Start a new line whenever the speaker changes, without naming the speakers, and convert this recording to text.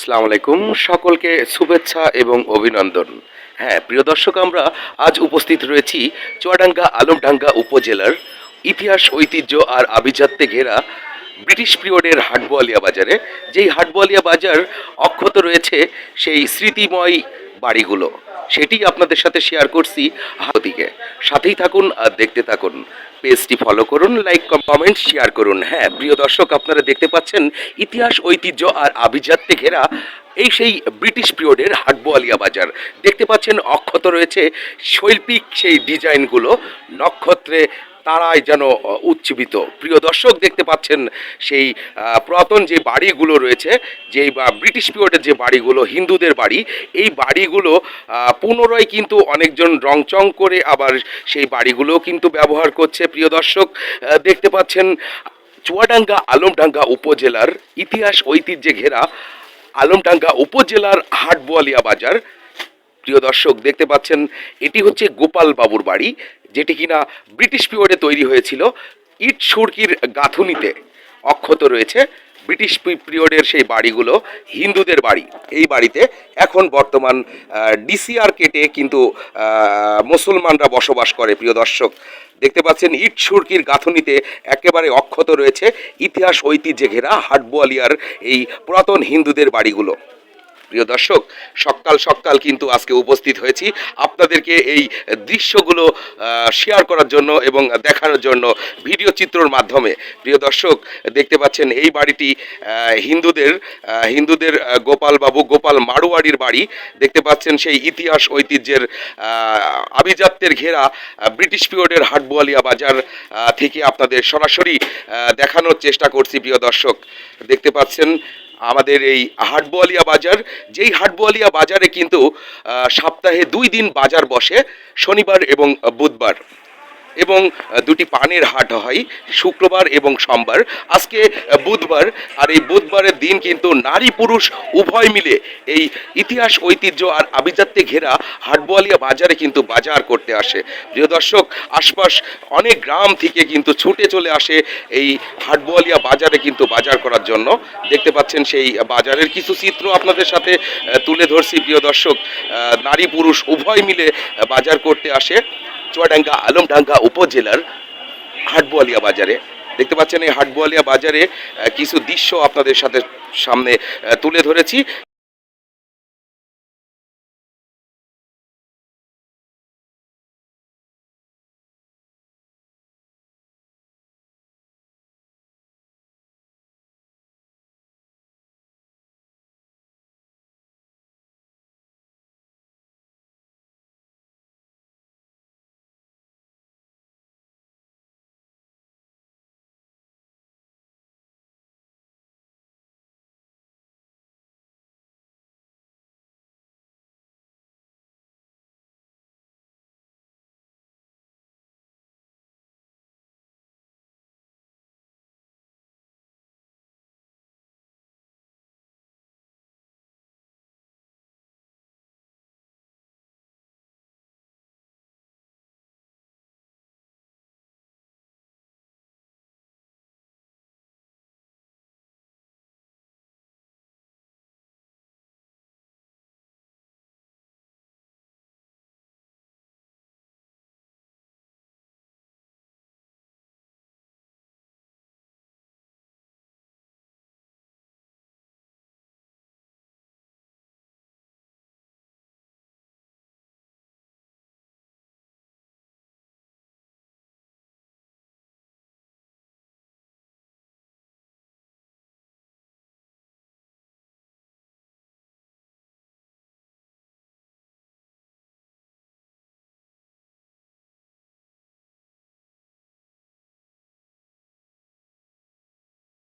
সালাম আলাইকুম। সকলকে শুভেচ্ছা এবং অভিনন্দন। হ্যাঁ প্রিয় দর্শক, আমরা আজ উপস্থিত রয়েছি চুয়াডাঙ্গা আলমডাঙ্গা উপজেলার ইতিহাস, ঐতিহ্য আর আভিজাত্যে ঘেরা ব্রিটিশ পিরিয়ডের হাটবোয়ালিয়া বাজারে। যেই হাটবোয়ালিয়া বাজার অক্ষত রয়েছে সেই স্মৃতিময় বাড়িগুলো। সেটি আপনাদের সাথে শেয়ার করছি। হাতিকে সাথেই থাকুন, আর দেখতে থাকুন। পেজটি ফলো করুন লাইক কমেন্ট শেয়ার করুন। হ্যাঁ প্রিয় দর্শক, আপনারা দেখতে পাচ্ছেন ইতিহাস, ঐতিহ্য আর আভিজাত্যে ঘেরা এই সেই ব্রিটিশ পিরিয়ডের হাটবোয়ালিয়া বাজার। দেখতে পাচ্ছেন অক্ষত রয়েছে শৈল্পিক সেই ডিজাইনগুলো। নক্ষত্রে তারাই যেন উজ্জীবিত। প্রিয় দর্শক, দেখতে পাচ্ছেন সেই পুরাতন যে বাড়িগুলো রয়েছে যে বা ব্রিটিশ পিরিয়ডের যে বাড়িগুলো, হিন্দুদের বাড়ি, এই বাড়িগুলো পুনরায় কিন্তু অনেকজন রংচং করে আবার সেই বাড়িগুলো কিন্তু ব্যবহার করছে। প্রিয় দর্শক দেখতে পাচ্ছেন, চুয়াডাঙ্গা আলমডাঙ্গা উপজেলার ইতিহাস ঐতিহ্যে ঘেরা আলমডাঙ্গা উপজেলার হাটবোয়ালিয়া বাজার। প্রিয় দর্শক, দেখতে পাচ্ছেন, এটি হচ্ছে গোপাল বাবুর বাড়ি। যেটি কিনা ব্রিটিশ পিরিয়ডে তৈরি হয়েছিল ইট সুরকির গাঁথুনিতে। অক্ষত রয়েছে ব্রিটিশ পিরিয়ডের সেই বাড়িগুলো, হিন্দুদের বাড়ি। এই বাড়িতে এখন বর্তমান ডিসিআর কেটে কিন্তু মুসলমানরা বসবাস করে, প্রিয় দর্শক। দেখতে পাচ্ছেন, ইট সুরকির গাঁথুনিতে একেবারে অক্ষত রয়েছে ইতিহাস ঐতিহ্যে ঘেরা হাটবোয়ালিয়ার এই পুরাতন হিন্দুদের বাড়িগুলো। প্রিয় দর্শক, সকাল সকাল কিন্তু আজকে উপস্থিত হয়েছি। আপনাদেরকে এই দৃশ্যগুলো শেয়ার করার জন্য এবং দেখানোর জন্য ভিডিও চিত্রর মাধ্যমে। প্রিয় দর্শক, দেখতে পাচ্ছেন এই বাড়িটি হিন্দুদের হিন্দুদের গোপাল বাবু গোপাল মারোয়াড়ির বাড়ি। দেখতে পাচ্ছেন সেই ইতিহাস ঐতিহ্যের আভিজাত্যের ঘেরা ব্রিটিশ পিরিয়ডের হাটবোয়ালিয়া বাজার থেকে আপনাদের সরাসরি দেখানোর চেষ্টা করছি প্রিয় দর্শক। দেখতে পাচ্ছেন আমাদের এই হাটবোয়ালিয়া বাজার, যেই হাটবোয়ালিয়া বাজারে কিন্তু সপ্তাহে দুই দিন বাজার বসে, শনিবার এবং বুধবার। এবং দুটি পানের হাট হয় শুক্রবার এবং সোমবার। আজকে বুধবার, আর এই বুধবারের দিন কিন্তু নারী পুরুষ উভয় মিলে এই ইতিহাস, ঐতিহ্য আর আভিজাত্যে ঘেরা হাটবোয়ালিয়া বাজারে কিন্তু বাজার করতে আসে। প্রিয় দর্শক, আশপাশ অনেক গ্রাম থেকে কিন্তু ছুটে চলে আসে এই হাটবোয়ালিয়া বাজারে কিন্তু বাজার করার জন্য। দেখতে পাচ্ছেন সেই বাজারের কিছু চিত্র আপনাদের সাথে তুলে ধরছি। প্রিয় দর্শক নারী পুরুষ উভয় মিলে বাজার করতে আসে। চুয়াডাঙ্গা আলমডাঙ্গা উপজেলার হাটবোয়ালিয়া বাজারে। দেখতে পাচ্ছেন এই হাটবোয়ালিয়া বাজারে কিছু দৃশ্য আপনাদের সাথে সামনে তুলে ধরেছি।